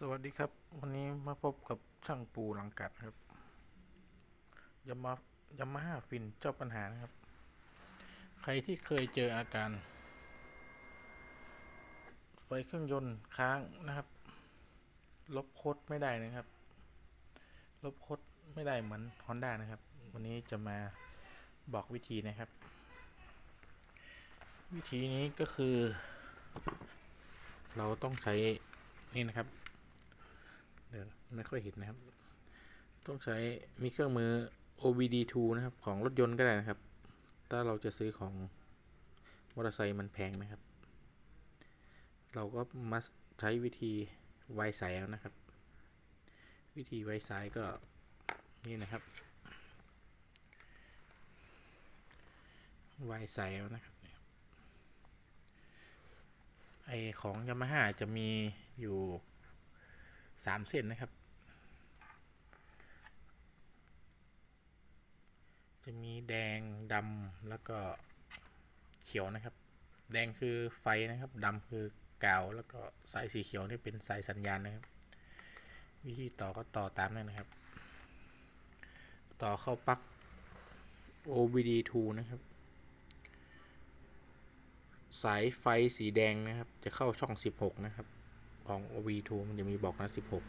สวัสดีครับ วันนี้มาพบกับช่างปูหลังกัดครับยามายามาฮ่าฟินเจ้าปัญหานะครับ ใครที่เคยเจออาการ ไฟเครื่องยนต์ค้างนะครับ ลบโคดไม่ได้นะครับ ลบโคดไม่ได้เหมือน Honda นะครับ วันนี้จะมาบอกวิธีนะครับ วิธีนี้ก็คือ เราต้องใช้นี่นะครับ ไม่ค่อยเห็นนะครับ ต้องใช้มีเครื่องมือ OBD2 นะครับของรถยนต์ก็ได้นะครับ ถ้าเราจะซื้อของมอเตอร์ไซค์มันแพงนะครับ เราก็มาใช้วิธีไวสายเอานะครับ วิธีไวสายก็นี่นะครับไวสายเอานะครับไอของยามาฮ่าจะมีอยู่ สามเส้นนะครับ จะมีแดงดำแล้วก็เขียวนะครับ แดงคือไฟนะครับดำคือกาวแล้วก็สายสีเขียวนี่เป็นสายสัญญาณนะครับ วิธีต่อก็ต่อตามนั้นนะครับ ต่อเข้าปลั๊ก OBD2 นะครับ สายไฟสีแดงนะครับ จะเข้าช่อง 16 นะครับ ของ OB2 มันจะมีบอกนะ16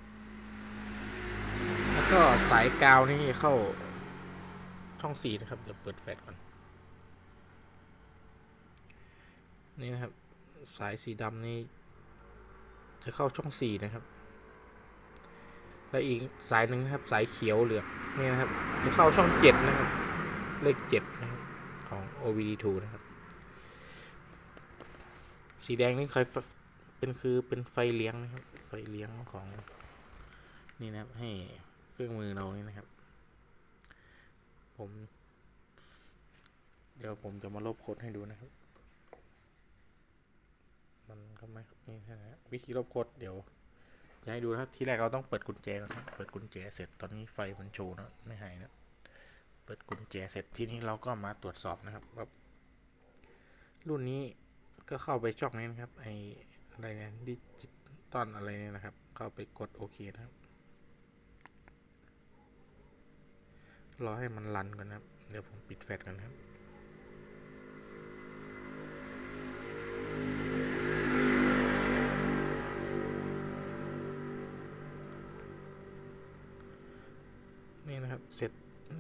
แล้วก็สายกาวนี่เข้าช่อง 4 นะครับ เดี๋ยวเปิดแฟลชก่อน นี่นะครับ สายสีดำนี่จะเข้าช่อง 4 นะครับ และอีกสายหนึ่งนะครับ สายเขียวเหลืองนี่นะครับ จะเข้าช่อง 7 นะครับ เลข 7 นะครับ ของ OBD2 นะครับ สีแดงนี่ใคร เป็นคือเป็นไฟเลี้ยงนะครับ ไฟเลี้ยงของนี่นะครับ ให้เครื่องมือเรานี่นะครับ ผม เดี๋ยวผมจะมาลบโค้ดให้ดูนะครับ มันก็ไม่นี่นะวิธีลบโค้ดเดี๋ยวจะให้ดูนะครับที่แรกเราต้องเปิดกุญแจก่อนครับเปิดกุญแจเสร็จตอนนี้ไฟมันโชว์นะไม่หายนะเปิดกุญแจเสร็จที่นี้เราก็มาตรวจสอบนะครับว่ารุ่นนี้ก็เข้าไปช่องนี้นะครับไอ อะไรเนี่ยดิจิตอลอะไรเนี่ยนะครับ เข้าไปกดโอเคนะครับ รอให้มันรันก่อนนะครับ เดี๋ยวผมปิดแฟลชก่อนครับนี่นะครับ เสร็จ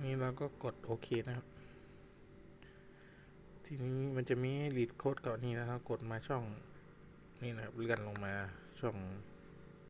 นี่เราก็กดโอเคนะครับ ทีนี้มันจะมีรีดโค้ดก่อนนี่นะครับ กดมาช่อง นี่นะครับเลื่อนลงมาช่อง